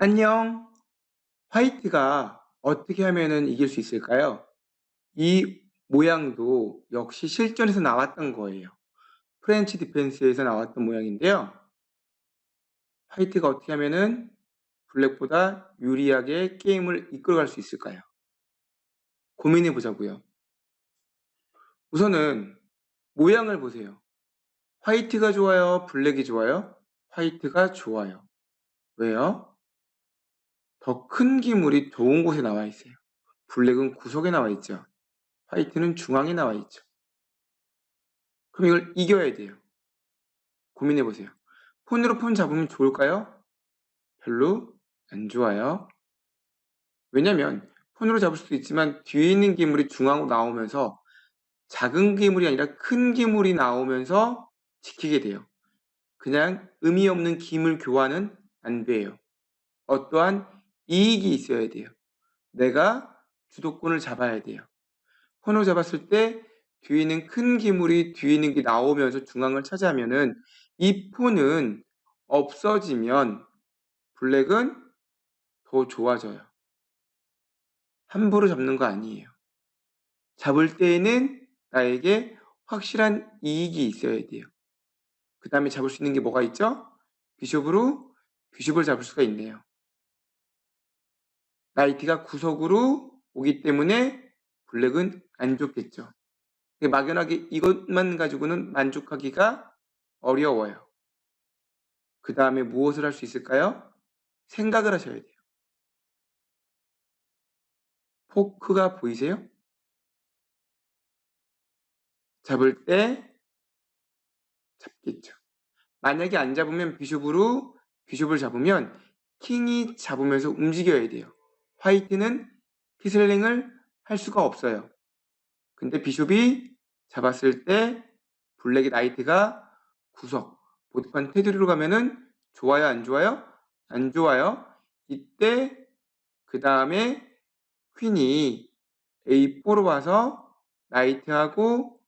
안녕. 화이트가 어떻게 하면은 이길 수 있을까요? 이 모양도 역시 실전에서 나왔던 거예요. 프렌치 디펜스에서 나왔던 모양인데요. 화이트가 어떻게 하면은 블랙보다 유리하게 게임을 이끌어갈 수 있을까요? 고민해 보자고요. 우선은 모양을 보세요. 화이트가 좋아요? 블랙이 좋아요? 화이트가 좋아요. 왜요? 더 큰 기물이 좋은 곳에 나와 있어요. 블랙은 구석에 나와 있죠. 화이트는 중앙에 나와 있죠. 그럼 이걸 이겨야 돼요. 고민해 보세요. 폰으로 폰 잡으면 좋을까요? 별로 안 좋아요. 왜냐면 폰으로 잡을 수도 있지만 뒤에 있는 기물이 중앙으로 나오면서 작은 기물이 아니라 큰 기물이 나오면서 지키게 돼요. 그냥 의미 없는 기물 교환은 안 돼요. 어떠한 이익이 있어야 돼요. 내가 주도권을 잡아야 돼요. 폰으로 잡았을 때 뒤에 있는 큰 기물이 뒤에 있는 게 나오면서 중앙을 차지하면은 이 폰은 없어지면 블랙은 더 좋아져요. 함부로 잡는 거 아니에요. 잡을 때에는 나에게 확실한 이익이 있어야 돼요. 그 다음에 잡을 수 있는 게 뭐가 있죠? 비숍으로 비숍을 잡을 수가 있네요. 나이트가 구석으로 오기 때문에 블랙은 안 좋겠죠. 막연하게 이것만 가지고는 만족하기가 어려워요. 그 다음에 무엇을 할 수 있을까요? 생각을 하셔야 돼요. 포크가 보이세요? 잡을 때 잡겠죠. 만약에 안 잡으면 비숍으로 비숍을 잡으면 킹이 잡으면서 움직여야 돼요. 화이트는 피슬링을 할 수가 없어요. 근데 비숍이 잡았을 때 블랙의 나이트가 구석, 보드판 테두리로 가면은 좋아요, 안 좋아요? 안 좋아요. 이때 그 다음에 퀸이 A4로 와서 나이트하고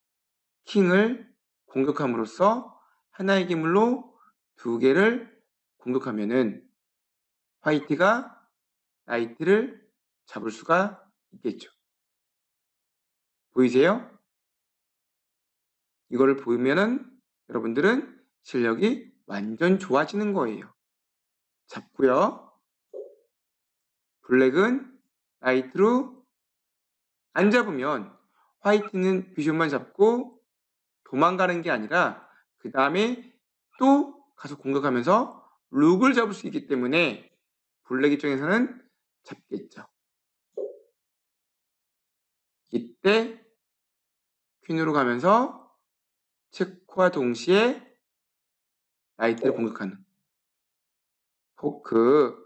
킹을 공격함으로써 하나의 기물로 두 개를 공격하면은 화이트가 나이트를 잡을 수가 있겠죠. 보이세요? 이거를 보면은 여러분들은 실력이 완전 좋아지는 거예요. 잡고요. 블랙은 나이트로 안 잡으면 화이트는 비숍만 잡고 도망가는 게 아니라 그 다음에 또 가서 공격하면서 룩을 잡을 수 있기 때문에 블랙 입장에서는 잡겠죠. 이때 퀸으로 가면서 체크와 동시에 나이트를 공격하는 포크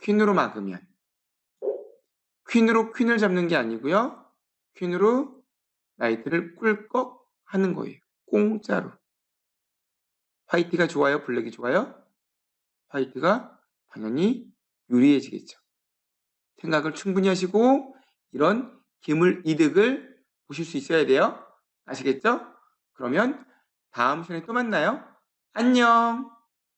퀸으로 막으면 퀸으로 퀸을 잡는 게 아니고요. 퀸으로 나이트를 꿀꺽 하는 거예요. 공짜로. 화이트가 좋아요? 블랙이 좋아요? 화이트가 당연히 유리해지겠죠. 생각을 충분히 하시고 이런 기물 이득을 보실 수 있어야 돼요. 아시겠죠? 그러면 다음 시간에 또 만나요. 안녕!